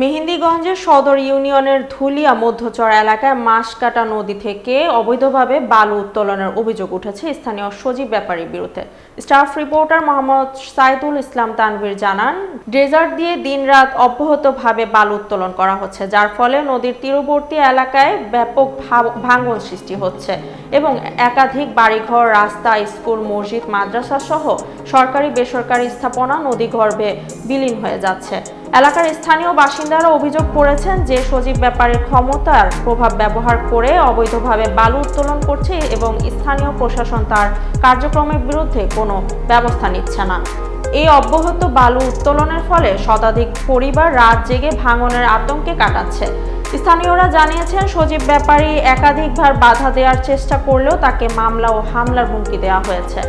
মেহেন্দিগঞ্জের সদর ইউনিয়নের ধুলিয়া মধ্যচর এলাকায় মাসকাটা নদী থেকে অবৈধভাবে বালু উত্তোলনের অভিযোগ উঠেছে স্থানীয় সজীব ব্যাপারীর বিরুদ্ধে। স্টাফ রিপোর্টার মোহাম্মদ সাইদুল ইসলাম তানভীর জানান ড্রেজার দিয়ে দিনরাত অব্যাহতভাবে বালু উত্তোলন করা হচ্ছে, যার ফলে নদীর তীরবর্তী এলাকায় ব্যাপক ভাঙন সৃষ্টি হচ্ছে এবং একাধিক বাড়িঘর, রাস্তা, স্কুল, মসজিদ মাদ্রাসা সহ সরকারি বেসরকারি স্থাপনা নদীগর্ভে বিলীন হয়ে যাচ্ছে। এলাকার স্থানীয় বাসিন্দারা অভিযোগ করেছেন যে সজীব ব্যাপারে ক্ষমতার প্রভাব ব্যবহার করে অবৈধভাবে বালু উত্তোলন করছে এবং স্থানীয় প্রশাসন তার কার্যক্রমের বিরুদ্ধে কোনো ব্যবস্থা নিচ্ছে না। এই অব্যাহত বালু উত্তোলনের ফলে শতাধিক পরিবার রাত জেগে ভাঙনের আতঙ্কে কাটাচ্ছে। স্থানীয়রা জানিয়েছেন, সজীব ব্যাপারী একাধিকবার বাধা দেওয়ার চেষ্টা করলেও তাকে মামলা ও হামলার হুমকি দেওয়া হয়েছে।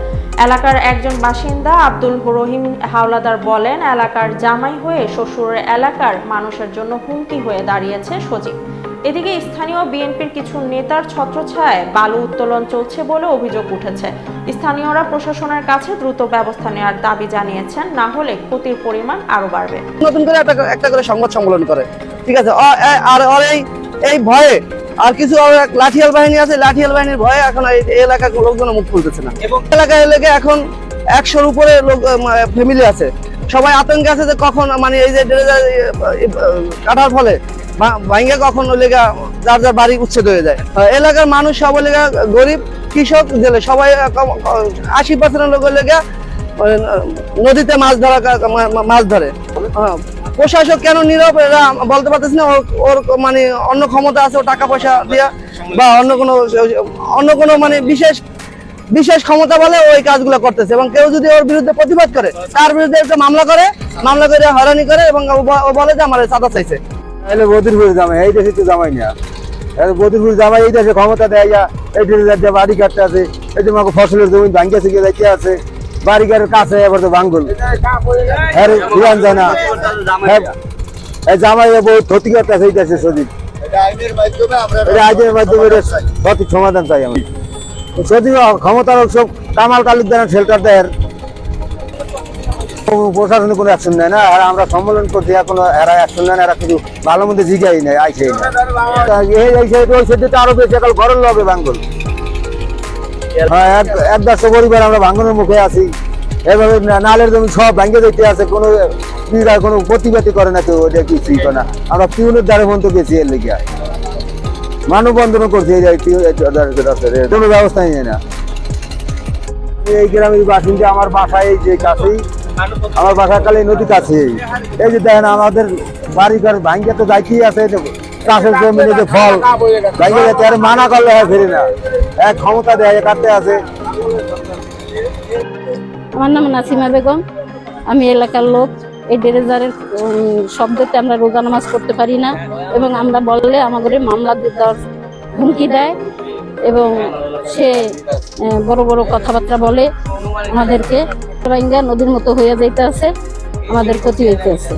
এলাকার একজন বাসিন্দা আব্দুল রহিম হাওলাদার বলেন, এলাকার জামাই হয়ে শ্বশুরের এলাকার মানুষের জন্য হুমকি হয়ে দাঁড়িয়েছে সজীব। এদিকে স্থানীয় বিএনপির কিছু নেতার ছত্রছায় বালু উত্তোলন চলছে বলে অভিযোগ উঠেছে। স্থানীয়রা প্রশাসনের কাছে দ্রুত ব্যবস্থা নেওয়ার দাবি জানিয়েছেন, না হলে ক্ষতির পরিমাণ আরও বাড়বে। নতুন করে একটা করে সংবাদ সম্মেলন করে। ঠিক আছে আর ওর এই এই ভয়ে আর কিছু লাঠিয়াল বাহিনী আছে লাঠিয়াল বাহিনীর ভয়ে এখন এই এলাকার লোকজন মুখ খুলতেছে না। এবং এলাকায় লেগে এখন একশোর উপরে লোক ফ্যামিলি আছে। সবাই আতঙ্কে আছে যে কখন মানে এই যে কাটার ফলে ভাঙ্গে কখন লেগা যার যার বাড়ি উচ্ছেদ হয়ে যায়। এলাকার মানুষ সব লেগা গরিব কৃষক জেলে সবাই আশি পার্সেন্ট লোক লেগা নদীতে মাছ ধরা মাছ ধরে। হ্যাঁ, প্রশাসক কেন নীরব? এরা বলতে পারতেছি না, ওর- মানে অন্য ক্ষমতা আছে, ও টাকা পয়সা দিয়া বা অন্য কোনো অন্য কোনো মানে বিশেষ বিশেষ ক্ষমতা বলে ওই কাজগুলো করতেছে। এবং কেউ যদি ওর বিরুদ্ধে প্রতিবাদ করে, তার বিরুদ্ধে একটা মামলা করে মামলা করে হয়রানি করে এবং ও বলে যে আমার চাঁদা চাইছে। তাহলে বদিরপুর জামাই, এই দেশে তো জামাই না। বদিরপুর জামাই এই দেশে ক্ষমতা দেয়, এই দিয়ে বাড়ি কাটতে আছে, এই যে আমাকে ফসলের জমি ভাঙ্গে থেকে যাইতে আছে বাড়ি ঘরের কাছে এবার তো ভাঙ্গল। হ্যাঁ হ্যাঁ, জামাই বহুত ক্ষতি করতে সঠিক সমাধান আমি। ক্ষমতার সব কামাল কোনো নেয় না। আর আমরা সম্মেলন করছি এখনও এরা অ্যাকশন নেয় না। এরা কিছু ভালো মধ্যে জিগাই নেই আইসেই না এই এই ওই আরও বেশি ঘরের লবে বাঙ্গল হ্যাঁ পরিবার আমরা ভাঙ্গনের মুখে আছি। এভাবে নালের জমি সব আছে, কোনো কোনো প্রতিবাদী করে না কেউ কিছুই না। আমরা পিউনের এর লেগে। মানববন্ধন করছি কোনো নেই না। এই গ্রামের বাসিন্দা, আমার বাসা এই যে কাছেই। আমার বাসা কালে নদী কাছে এই যে দেখেন, আমাদের বাড়ি ঘর ভাঙ্গে তো যাইতেই আছে। চাষের জমিনে যে ফল যাচ্ছে আর মানা করলে হয় ফিরে না। এক ক্ষমতা দেয় কাটতে আছে। আমার নাম নাসিমা বেগম। আমি এলাকার লোক। এই ডেরেজারের শব্দতে আমরা রোজা নামাজ করতে পারি না এবং আমরা বললে আমাদের মামলা দেওয়ার হুমকি দেয় এবং সে বড় বড় কথাবার্তা বলে আমাদেরকে। রোহিঙ্গা নদীর মতো হয়ে যাইতে আছে আমাদের ক্ষতি হইতে আছে